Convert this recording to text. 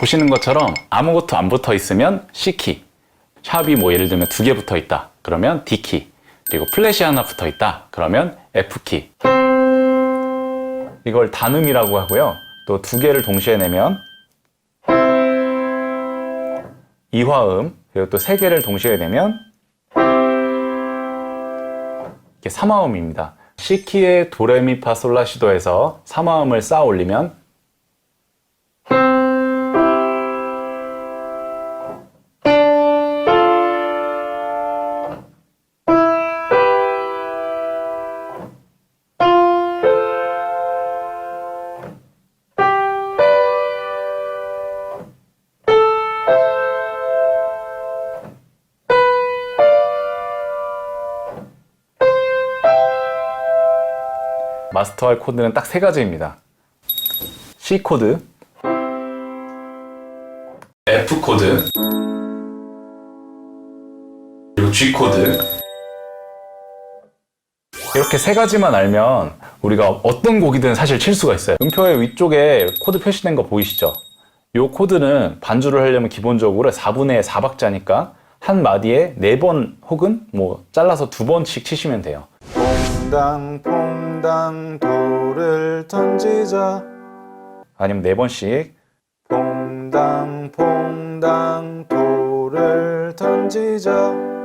보시는 것처럼 아무것도 안 붙어 있으면 C키. 샵이 뭐 예를 들면 두 개 붙어 있다. 그러면 D키. 그리고 플랫이 하나 붙어 있다. 그러면 F키. 이걸 단음이라고 하고요. 또 두 개를 동시에 내면 이화음. 그리고 또 세 개를 동시에 내면 이게 삼화음입니다. C키의 도레미파솔라시도에서 삼화음을 쌓아 올리면 마스터할 코드는 딱 세 가지입니다. C 코드, F 코드, 그리고 G 코드. 이렇게 세 가지만 알면 우리가 어떤 곡이든 사실 칠 수가 있어요. 음표의 위쪽에 코드 표시된 거 보이시죠? 이 코드는 반주를 하려면 기본적으로 4분의 4박자니까 한 마디에 4번 혹은 뭐 잘라서 두 번씩 치시면 돼요. 퐁당 퐁당 돌을 던지자. 아니면 네 번씩. 퐁당 퐁당 돌을 던지자